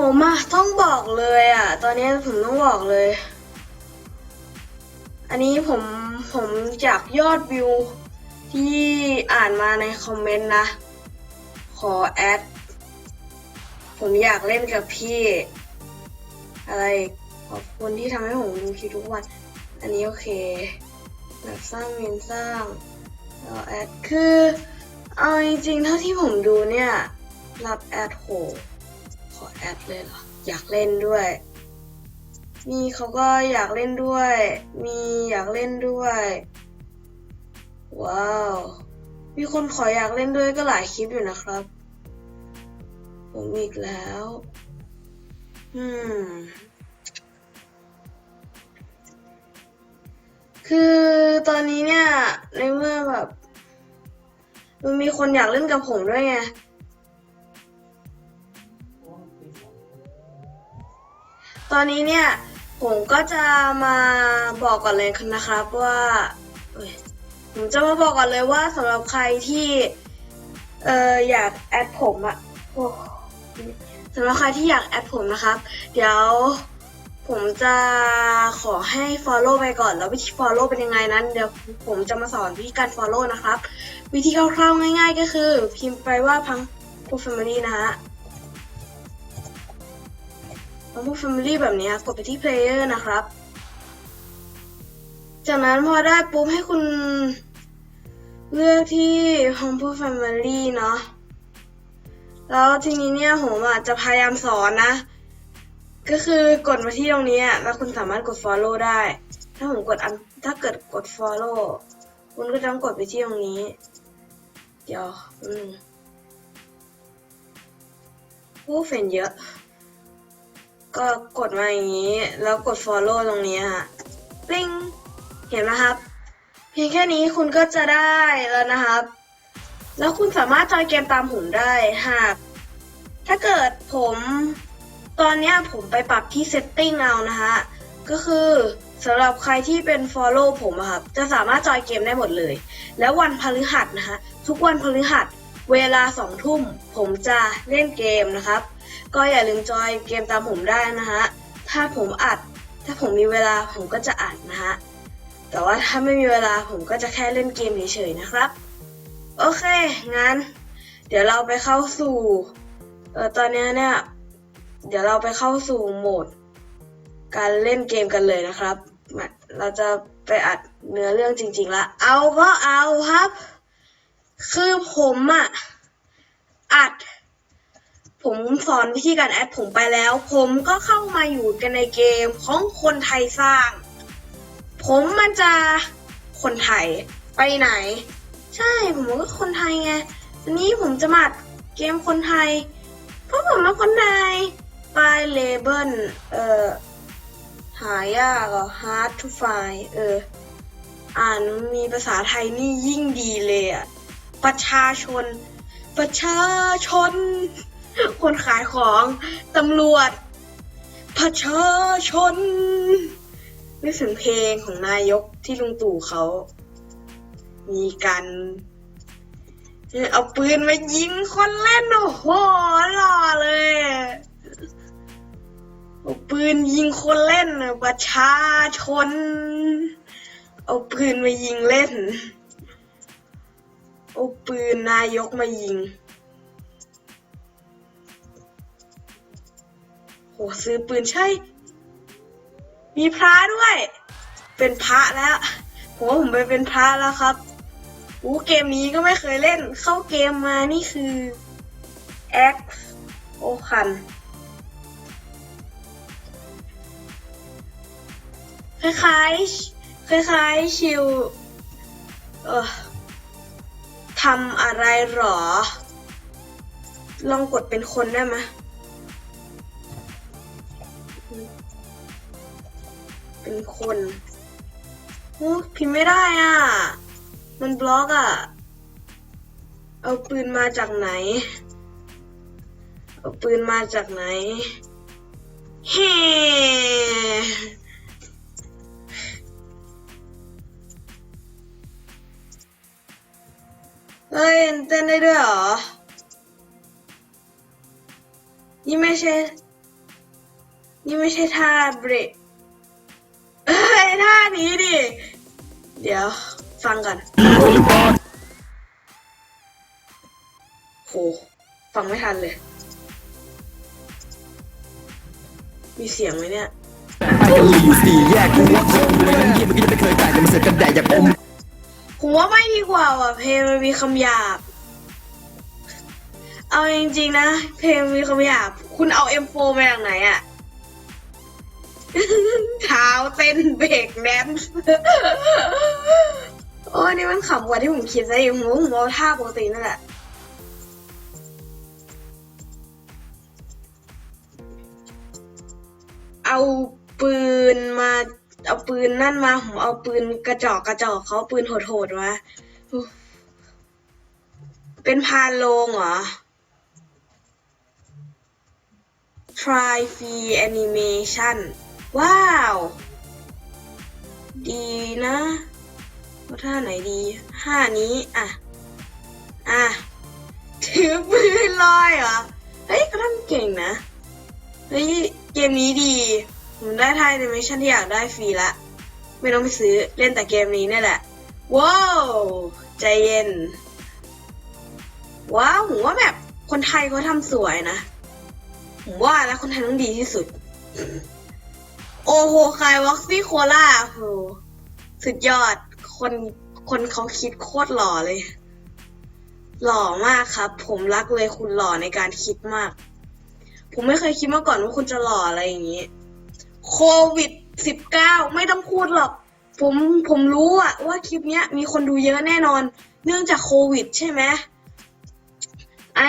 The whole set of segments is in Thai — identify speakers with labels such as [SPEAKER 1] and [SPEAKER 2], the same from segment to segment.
[SPEAKER 1] ผมอะต้องบอกเลยอะตอนนี้ผมต้องบอกเลย อันนี้ผมผมจากยอดวิว ที่อ่านมาในคอมเมนต์นะ ขอแอด ผมอยากเล่นกับพี่ อะไรขอบคุณที่ทำให้ผมดูคลิปทุกวัน อันนี้โอเคแบบสร้างเมนสร้างแล้วแอดคือ เอาจริงๆเท่าที่ผมดูเนี่ย รับแอดโห ดเลยเหรอ อยากเล่นด้วย มีเขาก็อยากเล่นด้วย มีอยากเล่นด้วย ว้าว มีคนขออยากเล่นด้วยก็หลายคลิปอยู่นะครับ ผมอีกแล้ว อืม คือตอนนี้เนี่ย ในเมื่อแบบมันมีคนอยากเล่นกับผมด้วยไง ตอนนี้เนี่ยผมก็จะมาบอกก่อนเลยนะครับว่าผมจะมาบอกก่อนเลยว่าสำหรับใครที่เอออยากแอดผมอะสำหรับใครที่อยากแอดผมนะครับ เดี๋ยวผมจะขอให้ follow ไปก่อน แล้ววิธี follow เป็นยังไงนั้น เดี๋ยวผมจะมาสอนวิธีการ follow นะครับ วิธีคร่าวๆง่าย ๆ ก็คือ พิมพ์ไปว่าพังพวก family นะฮะ ของพวก Family แบบนี้กดไปที่ Player นะครับ จากนั้นพอได้ปุ๊บให้คุณเลือกที่ Home for Family เนาะแล้วทีนี้เนี่ยผมอะจะพยายามสอนนะ ก็คือกดมาที่ตรงนี้แล้วคุณสามารถกด Follow ได้ ถ้าผมกดอันถ้าเกิดกด Follow คุณก็ต้องกดไปที่ตรงนี้ เดี๋ยวอืมโอ้เฟนเยอะ ก็กดมาอย่างนี้ แล้วกด follow ตรงนี้ฮะปิ้งเห็นไหมครับ เพียงแค่นี้คุณก็จะได้แล้วนะครับ แล้วคุณสามารถจอยเกมตามผมได้หาก ถ้าเกิดผม ตอนนี้ผมไปปรับที่ setting เอานะฮะ ก็คือสำหรับใครที่เป็น follow ผมครับ จะสามารถจอยเกมได้หมดเลย แล้ววันพฤหัสนะฮะ ทุกวันพฤหัส เวลาสองทุ่ม ผมจะเล่นเกมนะครับ ก็อย่าลืมจอยเกมตามผมได้นะฮะ ถ้าผมอัด ถ้าผมมีเวลาผมก็จะอัดนะฮะ แต่ว่าถ้าไม่มีเวลาผมก็จะแค่เล่นเกมเฉยๆนะครับ โอเค งั้น เดี๋ยวเราไปเข้าสู่ เออตอนนี้เนี่ย เดี๋ยวเราไปเข้าสู่โหมด การเล่นเกมกันเลยนะครับ เราจะไปอัดเนื้อเรื่องจริงๆละ เอาก็เอาครับ คือผมอะอัด ผมสอนวิธีการแอดผมไปแล้ว ผมก็เข้ามาอยู่กันในเกมของคนไทยสร้าง ผมมันจะคนไทยไปไหน ใช่ผมก็คนไทยไงทีนี้ผมจะมาเกมคนไทย เพราะผมเป็นคนไทยปลายเลเบิลเอ่อหายากอะ hard to find เออ อ่านมีภาษาไทยนี่ยิ่งดีเลยอะ ประชาชน ประชาชน คนขายของ ตำรวจประชาชนนึกถึงเพลงของนายกที่ลุงตู่เขา มีกันเอาปืนมายิงคนเล่นโอ้โหหล่อเลยเอาปืนยิงคนเล่นน่ะประชาชน เอาปืนมายิงเล่น เอาปืนนายกมายิง ซื้อปืนใช่ มีพระด้วย เป็นพระแล้วผมว่าผมไปเป็นพระแล้วครับอู้เกมนี้ก็ไม่เคยเล่น เข้าเกมมานี่คือ X โอคันคล้ายๆคล้ายๆชิว เออทำอะไรหรอ ลองกดเป็นคนได้ไหม เป็นคนโอ้พิมพ์ไม่ได้อะ มันบล็อกอะ เอาปืนมาจากไหน เอาปืนมาจากไหน เฮ้เฮ้ยเต้นได้ด้วยเหรอ นี่ไม่ใช่ นี่ไม่ใช่ท่าเบรก ท่านี้ดิ เดี๋ยวฟังก่อนโหฟังไม่ทันเลย มีเสียงไหมเนี่ย
[SPEAKER 2] ไปกันหลีสี่แยกกูว่าคงเลยทั้งยี่เมื่อกี้จะไม่เคยจ่ายแต่มันเสือกกันแดดอยากอม
[SPEAKER 1] ผมว่าไม่ดีกว่าว่ะเพลงมันมีคำหยาบ เอาจริงๆนะ เพลงมีคำหยาบ คุณเอา M4 มาจากไหนอะ เท้าเต้นเบรกแดนซ์โอ้นี่มันขำกว่าที่ผมคิดซะอีกผมว่าผมเอาท่าปกตินั่นแหละเอาปืนมา เอาปืนนั่นมาผมเอาปืนกระจอกกระจอกเขาปืนโหดๆมาเป็นพานโลงเหรอ try free animation ว้าว ดีนะว่าท่าไหนดีห้านี้อะ อะ ถือปืนลอยเหรอ เฮ้ยก็ทำเก่งนะ เฮ้ย เกมนี้ดี ผมได้ท่าแอนิเมชันที่อยากได้ฟรีละ ไม่ต้องไปซื้อเล่นแต่เกมนี้นี่แหละ ว้าว ใจเย็น ว้าวผมว่าแบบคนไทยเขาทำสวยนะ ผมว่าแล้วคนไทยต้องดีที่สุด โอโหคายวอกซี่โคล่าโหสุดยอด คนคนเขาคิดโคตรหล่อเลย หล่อมากครับ ผมรักเลยคุณหล่อในการคิดมาก ผมไม่เคยคิดมาก่อนว่าคุณจะหล่ออะไรอย่างนี้ โควิดสิบเก้าไม่ต้องพูดหรอก ผมผมรู้อะว่าคลิปเนี้ย มีคนดูเยอะแน่นอน เนื่องจากโควิดใช่ไหม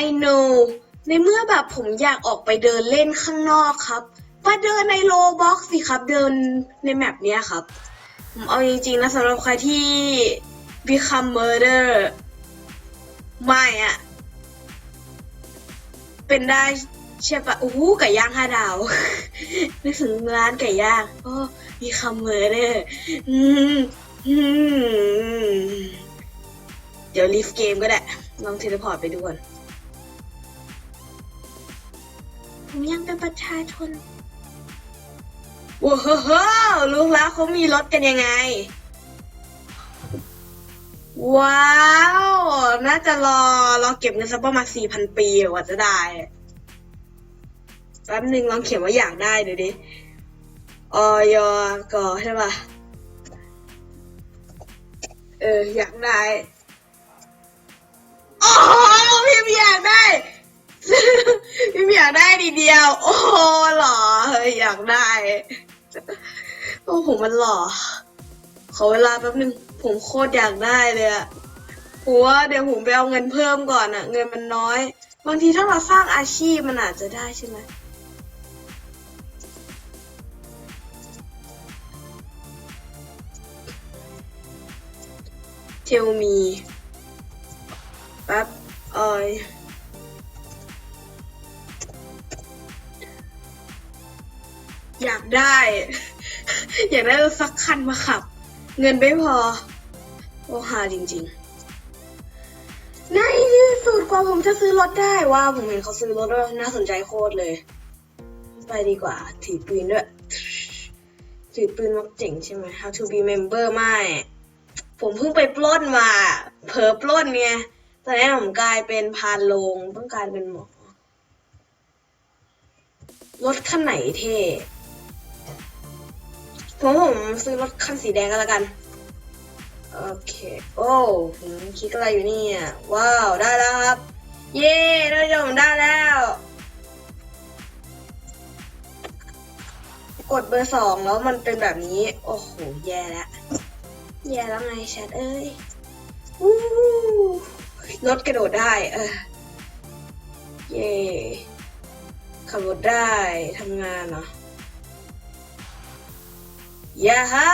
[SPEAKER 1] I know ในเมื่อแบบผมอยากออกไปเดินเล่นข้างนอกครับ มาเดินในโลบ็อกสิครับ เดินในแมปเนี้ยครับ ผมเอาจริงๆนะสำหรับใครที่ become murder ไม่อะเป็นได้ใช่ปะโอ้โหไก่ย่างห้าดาวนึกถึงร้านไก่ย่างโอ้ become murder อืมอืมเดี๋ยวลีฟเกมก็ได้ ลองเทเลพอร์ตไปดูก่อนผมยังเป็นประชาชน ว้าวรู้แล้วเขามีรถกันยังไง ว้าว น่าจะรอ รอเก็บเงินสักประมาณสี่พันปีกว่าจะได้แป๊บหนึ่งลองเขียนว่าอยากได้ดูดิออยกอใช่ป่ะ เออ อยากได้โอ้โหพิมพ์อยากได้พิมพ์อยากได้ดีเดียว โอ้โหหล่อเฮ้ยอยากได้ โอ้ผมมันหล่อ ขอเวลาแป๊บนึง ผมโคตรอยากได้เลยอะผมว่าเดี๋ยวผมไปเอาเงินเพิ่มก่อนอะเงินมันน้อย บางทีถ้าเราสร้างอาชีพมันอาจจะได้ใช่ไหมเทลมีแป๊บเอย อยากได้ อยากได้รถสักคันมาขับ เงินไม่พอ โอ้หาจริงๆในที่สุดกว่าผมจะซื้อรถได้ว่าผมเห็นเขาซื้อรถแล้วน่าสนใจโคตรเลย ไปดีกว่า ถือปืนด้วย ถือปืนมักเจ๋งใช่ไหม How to be member ไม่ ผมเพิ่งไปปล้นมา เผลอปล้นไงตอนนี้ผมกลายเป็นพานโลงต้องกลายเป็นหมอรถคันไหนเท่ ผมผมซื้อรถคันสีแดงก็แล้วกัน โอเค โอ้ผมคิดอะไรอยู่เนี่ย ว้าว ได้แล้วครับ เย้ได้วผมได้แล้ว กดเบอร์สองแล้วมันเป็นแบบนี้ โอ้โห แย่แล้ว แย่แล้วไงแชทเอ้ยวู้รถกระโดดได้ เออ เย่ขับรถได้ทำงานเหรอ ยาฮ่า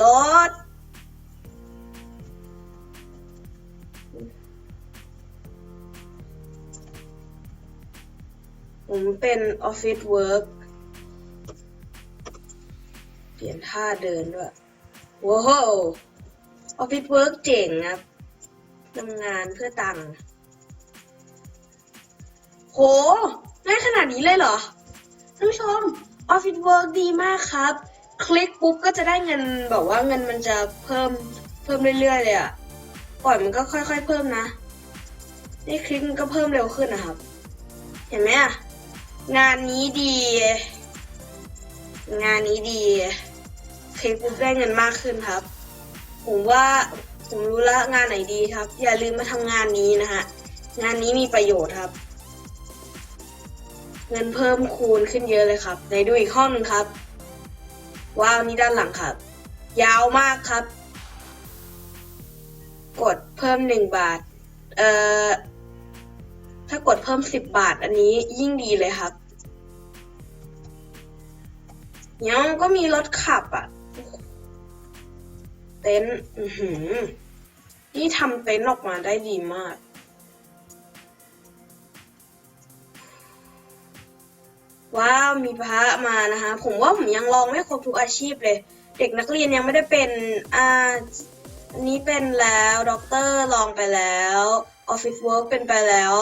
[SPEAKER 1] รถผมเป็นออฟฟิศเวิร์กเปลี่ยนท่าเดินด้วยว้าวออฟฟิศเวิร์กเจ๋งครับทำงานเพื่อตังค์โหได้ขนาดนี้เลยเหรอท่านผู้ชม Office Work ดีมากครับ คลิกปุ๊บก็จะได้เงินแบบว่าเงินมันจะเพิ่มเพิ่มเรื่อยๆเลยอะปล่อยมันก็ค่อย ๆ เพิ่มนะ นี่คลิกมันก็เพิ่มเร็วขึ้นนะครับ เห็นไหมอะงานนี้ดี งานนี้ดี คลิกปุ๊บได้เงินมากขึ้นครับ ผมว่าผมรู้ล้วงานไหนดีครับ อย่าลืมมาทำงานนี้นะฮะงานนี้มีประโยชน์ครับ เงินเพิ่มคูณขึ้นเยอะเลยครับไหนดูอีกห้อหนึ่งครับ ว้าวนี่ด้านหลังครับ ยาวมากครับ กดเพิ่มหนึ่งบาท เอ่อ ถ้ากดเพิ่มสิบบาท อันนี้ยิ่งดีเลยครับยังก็มีรถขับอะ เต็นท์อื้อหือนี่ทำเต็นท์ออกมาได้ดีมาก ว้าวมีพระมานะคะ ผมว่าผมยังลองไม่ครบทุกอาชีพเลย เด็กนักเรียนยังไม่ได้เป็นอ่าอันนี้เป็นแล้วด็อกเตอร์ลองไปแล้วออฟฟิศเวิร์กเป็นไปแล้ว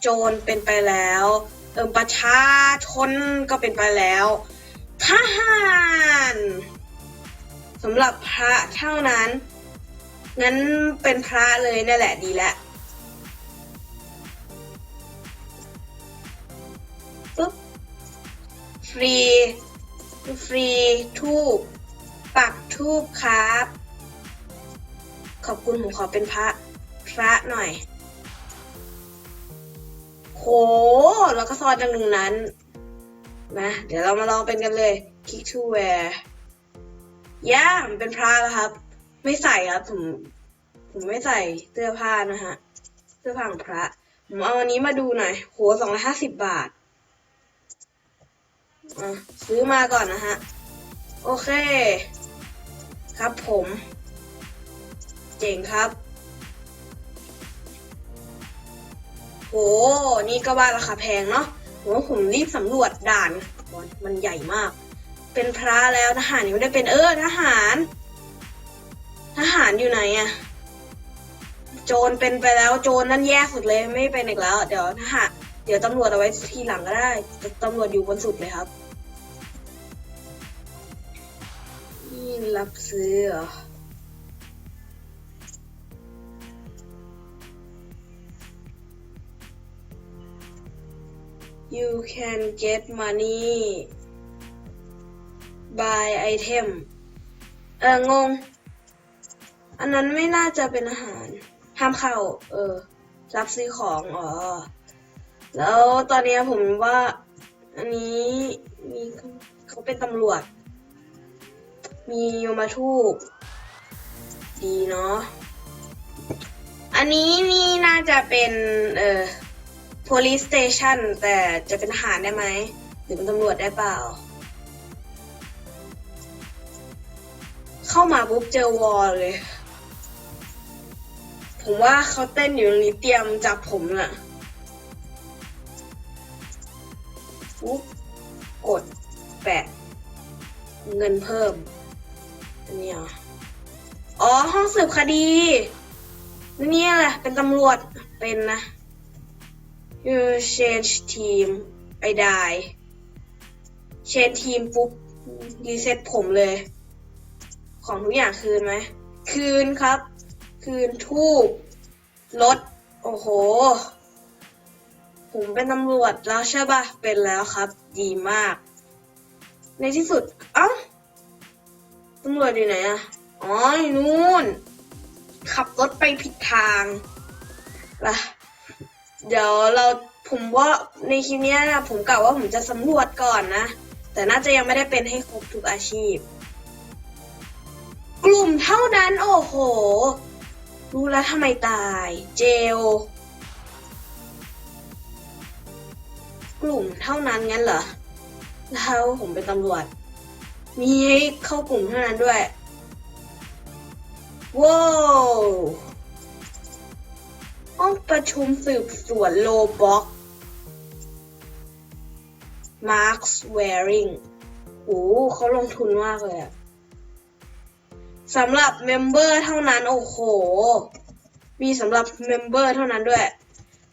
[SPEAKER 1] โจรเป็นไปแล้วเอิมประชาชนก็เป็นไปแล้วทหารสำหรับพระเท่านั้น งั้นเป็นพระเลยนั่นแหละดีแล้ว ฟรี ฟรีทูบปักทูบครับ ขอบคุณผมขอเป็นพระพระหน่อย โห แล้วก็ซอนจังหนึ่งนั้นนะ เดี๋ยวเรามาลองเป็นกันเลย Kick to wear ย่ามเป็นพระแล้วครับ ไม่ใส่ครับผม ผมไม่ใส่เสื้อผ้านะฮะ เสื้อผ้าของพระ ผมเอาอันนี้มาดูหน่อย โหสองร้อยห้าสิบบาท ซื้อมาก่อนนะฮะ โอเค ครับผม เจ๋งครับ โห นี่ก็บ้าราคาแพงเนาะผมว่าผมรีบสำรวจด่านก่อนมันใหญ่มาก เป็นพระแล้วทหารยังไม่ได้เป็นเออทหาร ทหารอยู่ไหนอะโจรเป็นไปแล้วโจรนั่นแย่สุดเลยไม่เป็นอีกแล้ว เดี๋ยวทหาร เดี๋ยวตำรวจเอาไว้ทีหลังก็ได้ตำรวจอยู่บนสุดเลยครับ นี่รับซื้อเหรอ you can get money by item เอองง อันนั้นไม่น่าจะเป็นอาหาร ห้ามเข้า เออ รับซื้อของ อ๋อ แล้วตอนนี้ผมว่า อันนี้มีเขาเป็นตำรวจ มีโยมาทูบดีเนาะอันนี้นี่น่าจะเป็นเอ่อ police station แต่จะเป็นทหารได้ไหมหรือเป็นตำรวจได้เปล่า เข้ามาปุ๊บเจอวอลเลย ผมว่าเขาเต้นอยู่ตรงนี้เตรียมจับผมน่ะ ปุ๊บกดแปะเงินเพิ่มอันนี้เหรออ๋อห้องสืบคดีนี่แหละเป็นตำรวจเป็นนะ you change team ไปได้ change team ปุ๊บรีเซ็ตผมเลย ของทุกอย่างคืนไหม คืนครับ คืนทูบรถ โอ้โห ผมเป็นตำรวจแล้วใช่ปะเป็นแล้วครับ ดีมาก ในที่สุด เอ้าตำรวจอยู่ไหนอะอ๋อนู่น ขับรถไปผิดทางล่ะเดี๋ยวเราผมว่าในคลิปเนี้ยนะผมกะว่าผมจะสำรวจก่อนนะ แต่น่าจะยังไม่ได้เป็นให้ครบทุกอาชีพ กลุ่มเท่านั้นโอ้โห รู้แล้วทำไมตาย เจล กลุ่มเท่านั้นงั้นเหรอ แล้วผมเป็นตำรวจ มีให้เข้ากลุ่มเท่านั้นด้วยว้าวห้องประชุมสืบสวนโลบ็อกมาร์คสแวริงโอ้เขาลงทุนมากเลยอะสำหรับเมมเบอร์เท่านั้น โอ้โห มีสำหรับเมมเบอร์เท่านั้นด้วย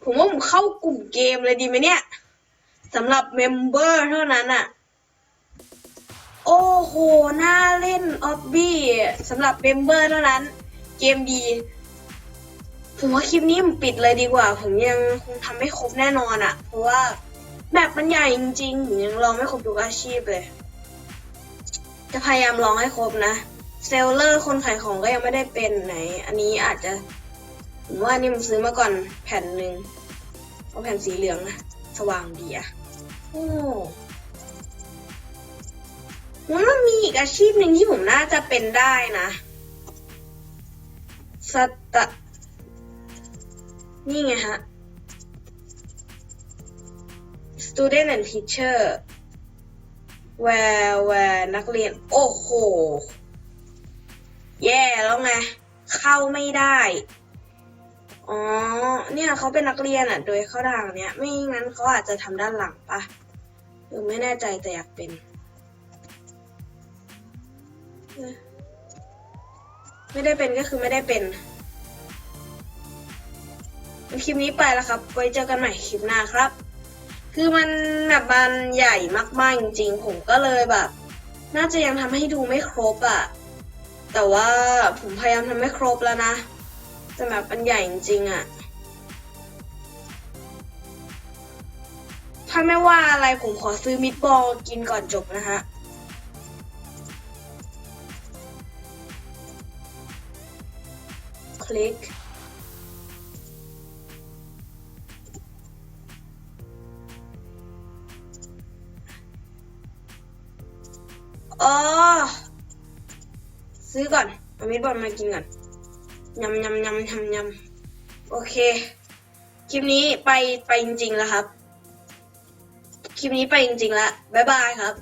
[SPEAKER 1] ผมว่าผมเข้ากลุ่มเกมเลยดีไหมเนี่ย สำหรับเมมเบอร์เท่านั้นอะโอ้โหน่าเล่นออบบี้สำหรับเมมเบอร์เท่านั้น เกมดี ผมว่าคลิปนี้ผมปิดเลยดีกว่า ผมยังคงทำไม่ครบแน่นอนอะเพราะว่าแบบมันใหญ่จริงๆผมยังลองไม่ครบทุกอาชีพเลย จะพยายามลองให้ครบนะ เซลเลอร์คนขายของก็ยังไม่ได้เป็นไหน อันนี้อาจจะผมว่านี่มันซื้อมาก่อนแผ่นหนึ่งเอาแผ่นสีเหลืองนะ สว่างดีอะ โอ้งั้นมันมีอีกอาชีพหนึ่งที่ผมน่าจะเป็นได้นะสตะนี่ไงฮะ student and teacher แวร์แวร์นักเรียน โอ้โห แย่แล้วไง เข้าไม่ได้ อ๋อ เนี่ยเขาเป็นนักเรียนอะ โดยเข้าทางเนี้ย ไม่งั้นเขาอาจจะทำด้านหลังปะหรือไม่แน่ใจแต่อยากเป็น ไม่ได้เป็นก็คือไม่ได้เป็น คลิปนี้ไปแล้วครับ ไว้เจอกันใหม่คลิปหน้าครับ คือมันแบบมันใหญ่มากๆจริงๆ ผมก็เลยแบบ น่าจะยังทำให้ดูไม่ครบอะแต่ว่าผมพยายามทำให้ครบแล้วนะ แต่แบบมันใหญ่จริงๆอะถ้าไม่ว่าอะไรผมขอซื้อมิตบอลกินก่อนจบนะฮะคลิกอ๋อซื้อก่อนเอามิตบอลมากินก่อน ยำยำยำยำยำโอเค คลิปนี้ไปไปจริงๆแล้วครับ คลิปนี้ไปจริงๆแล้วบ๊ายบายครับ